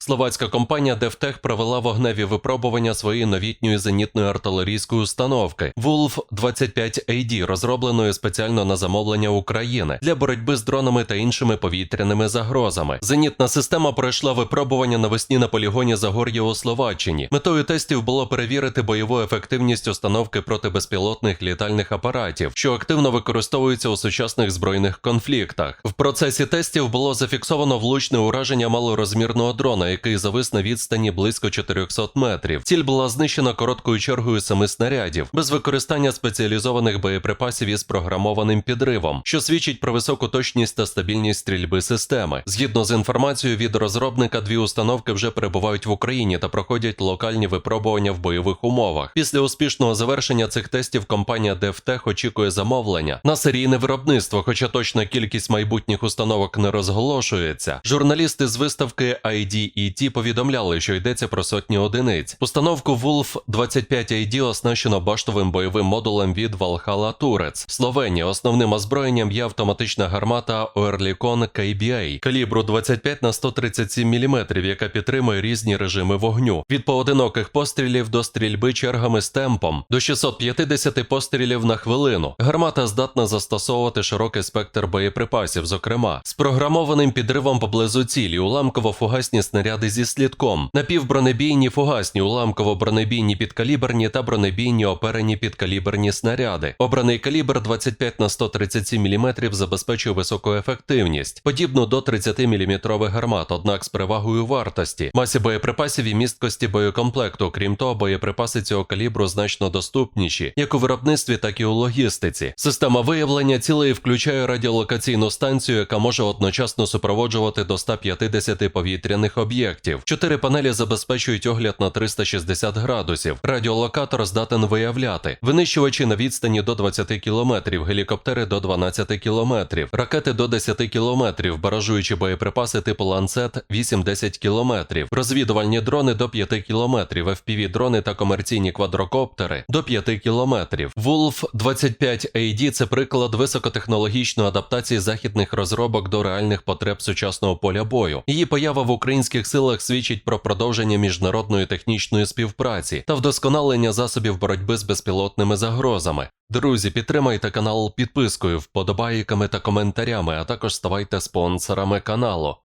Словацька компанія DevTech провела вогневі випробування своєї новітньої зенітної артилерійської установки Wolf 25 AD, розробленої спеціально на замовлення України для боротьби з дронами та іншими повітряними загрозами. Зенітна система пройшла випробування навесні на полігоні Загор'я у Словаччині. Метою тестів було перевірити бойову ефективність установки проти безпілотних літальних апаратів, що активно використовуються у сучасних збройних конфліктах. В процесі тестів було зафіксовано влучне ураження малорозмірного дрона, який завис на відстані близько 400 метрів. Ціль була знищена короткою чергою семи снарядів, без використання спеціалізованих боєприпасів із програмованим підривом, що свідчить про високу точність та стабільність стрільби системи. Згідно з інформацією від розробника, дві установки вже перебувають в Україні та проходять локальні випробування в бойових умовах. Після успішного завершення цих тестів компанія DevTech очікує замовлення на серійне виробництво, хоча точна кількість майбутніх установок не розголошується. Журналісти з виставки IDET повідомляли, що йдеться про сотні одиниць. Установку Wolf 25 ID оснащено баштовим бойовим модулем від Valhalla Turrets. В Словенії основним озброєнням є автоматична гармата Oerlikon KBA калібру 25 на 137 мм, яка підтримує різні режими вогню від поодиноких пострілів до стрільби чергами з темпом до 650 пострілів на хвилину. Гармата здатна застосовувати широкий спектр боєприпасів, зокрема з програмованим підривом поблизу цілі, уламково-фугасні снаряди зі слідком, напівбронебійні фугасні, уламково-бронебійні підкаліберні та бронебійні оперені підкаліберні снаряди. Обраний калібр 25 на 137 мм забезпечує високу ефективність, подібну до 30 мм гармат, однак з перевагою вартості, масі боєприпасів і місткості боєкомплекту. Крім того, боєприпаси цього калібру значно доступніші, як у виробництві, так і у логістиці. Система виявлення цілей включає радіолокаційну станцію, яка може одночасно супроводжувати до 150 повітряних об'єктів. Чотири панелі забезпечують огляд на 360 градусів. Радіолокатор здатен виявляти винищувачі на відстані до 20 км, гелікоптери до 12 км, ракети до 10 км, баражуючі боєприпаси типу ланцет 8-10 км, розвідувальні дрони до 5 км, fpv дрони та комерційні квадрокоптери до 5 км. Wolf 25 AD – це приклад високотехнологічної адаптації західних розробок до реальних потреб сучасного поля бою. Її поява в українських силах свідчить про продовження міжнародної технічної співпраці та вдосконалення засобів боротьби з безпілотними загрозами. Друзі, підтримайте канал підпискою, вподобайками та коментарями, а також ставайте спонсорами каналу.